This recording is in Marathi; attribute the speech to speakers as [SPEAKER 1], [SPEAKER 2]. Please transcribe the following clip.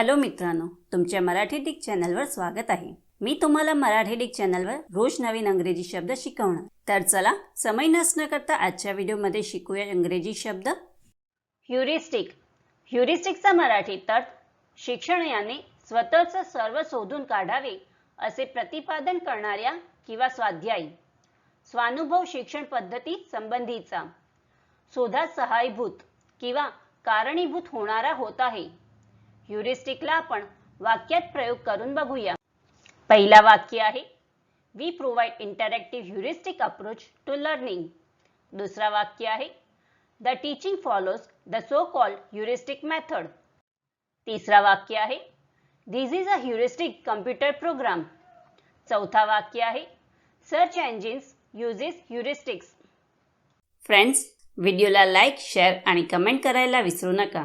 [SPEAKER 1] हॅलो मित्रांनो तुमच्या मराठी डिक चॅनलवर स्वागत आहे. मी तुम्हाला मराठी डिक चॅनलवर रोज नवीन अंग्रेजी शब्द शिकवणार. तर चला समय नसणं करता आजच्या व्हिडिओमध्ये शिकूया इंग्रजी शब्द. ह्युरिस्टिक ह्युरिस्टिकचा मराठी अर्थ शिक्षण याने स्वतःचं सर्व शोधून काढावे असे प्रतिपादन करणाऱ्या किंवा स्वाध्यायी. स्वानुभव शिक्षण पद्धती संबंधीचा. शोधात सहायभूत किंवा कारणीभूत होणारा होत आहे. ह्युरिस्टिकला आपण वाक्यात प्रयोग करून बघूया. पहिला वाक्य आहे we provide interactive heuristic approach to learning दुसरा वाक्य आहे the teaching follows the so called heuristic method तिसरा वाक्य आहे this is a heuristic computer program चौथा वाक्य आहे search engines uses heuristics friends व्हिडिओला लाईक शेअर आणि कमेंट करायला विसरू नका.